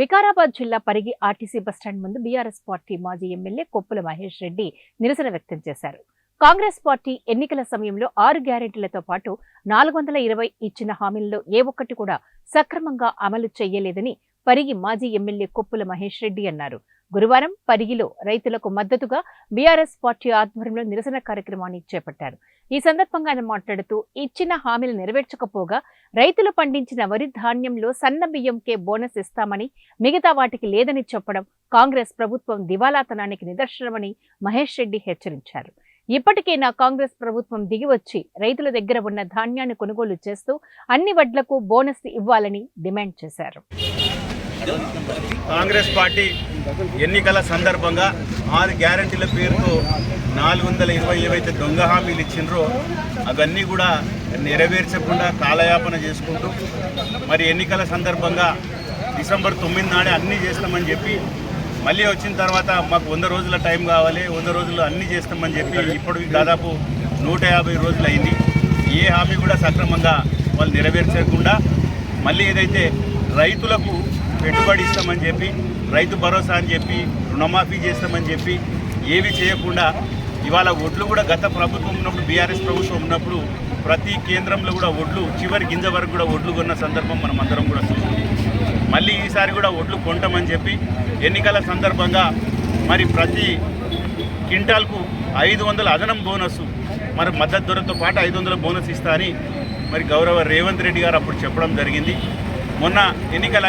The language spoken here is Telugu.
వికారాబాద్ జిల్లా పరిగి ఆర్టీసీ బస్టాండ్ ముందు బీఆర్ఎస్ పార్టీ మాజీ ఎమ్మెల్యే కొప్పుల మహేష్ రెడ్డి నిరసన వ్యక్తం చేశారు. కాంగ్రెస్ పార్టీ ఎన్నికల సమయంలో ఆరు గ్యారెంటీలతో పాటు నాలుగు వందల ఇరవై ఇచ్చిన హామీల్లో ఏ ఒక్కటి కూడా సక్రమంగా అమలు చేయలేదని పరిగి మాజీ ఎమ్మెల్యే కొప్పుల మహేష్ రెడ్డి అన్నారు. గురువారం పరిగిలో రైతులకు మద్దతుగా బీఆర్ఎస్ పార్టీ ఆధ్వర్యంలో నిరసన కార్యక్రమాన్ని చేపట్టారు. ఈ సందర్భంగా ఆయన మాట్లాడుతూ ఇచ్చిన హామీలు నెరవేర్చకపోగా రైతులు పండించిన వరి ధాన్యంలో సన్న బియ్యంకే బోనస్ ఇస్తామని మిగతా వాటికి లేదని చెప్పడం కాంగ్రెస్ ప్రభుత్వం దివాలాతనానికి నిదర్శనమని మహేష్ రెడ్డి హెచ్చరించారు. ఇప్పటికైనా కాంగ్రెస్ ప్రభుత్వం దిగివచ్చి రైతుల దగ్గర ఉన్న ధాన్యాన్ని కొనుగోలు చేస్తూ అన్ని వడ్లకు బోనస్ ఇవ్వాలని డిమాండ్ చేశారు. కాంగ్రెస్ పార్టీ ఎన్నికల సందర్భంగా ఆరు గ్యారంటీల పేరుతో నాలుగు వందల ఇరవై ఏవైతే దొంగ హామీలు ఇచ్చిండ్రో అవన్నీ కూడా నెరవేర్చకుండా కాలయాపన చేసుకుంటూ మరి ఎన్నికల సందర్భంగా డిసెంబర్ తొమ్మిది నాడే అన్నీ చేస్తామని చెప్పి మళ్ళీ వచ్చిన తర్వాత మాకు వంద రోజుల టైం కావాలి వంద రోజుల్లో అన్నీ చేస్తామని చెప్పి ఇప్పుడు దాదాపు నూట యాభై రోజులు అయింది ఏ హామీ కూడా సక్రమంగా వాళ్ళు నెరవేర్చకుండా మళ్ళీ ఏదైతే రైతులకు పెట్టుబడి ఇస్తామని చెప్పి రైతు భరోసా అని చెప్పి రుణమాఫీ చేస్తామని చెప్పి ఏవి చేయకుండా ఇవాళ ఒడ్లు కూడా గత ప్రభుత్వం ఉన్నప్పుడు బీఆర్ఎస్ ప్రభుత్వం ఉన్నప్పుడు ప్రతి కేంద్రంలో కూడా ఒడ్లు చివరి గింజ వరకు కూడా ఒడ్లు కొన్న సందర్భం మనం అందరం కూడా చూసాం. మళ్ళీ ఈసారి కూడా ఒడ్లు కొంటామని చెప్పి ఎన్నికల సందర్భంగా మరి ప్రతి క్వింటాల్కు ఐదు వందల అదనం బోనస్ మరి మద్దతు ధరతో పాటు ఐదు వందల బోనస్ ఇస్తా అని మరి గౌరవ రేవంత్ రెడ్డి గారు అప్పుడు చెప్పడం జరిగింది. మొన్న ఎన్నికల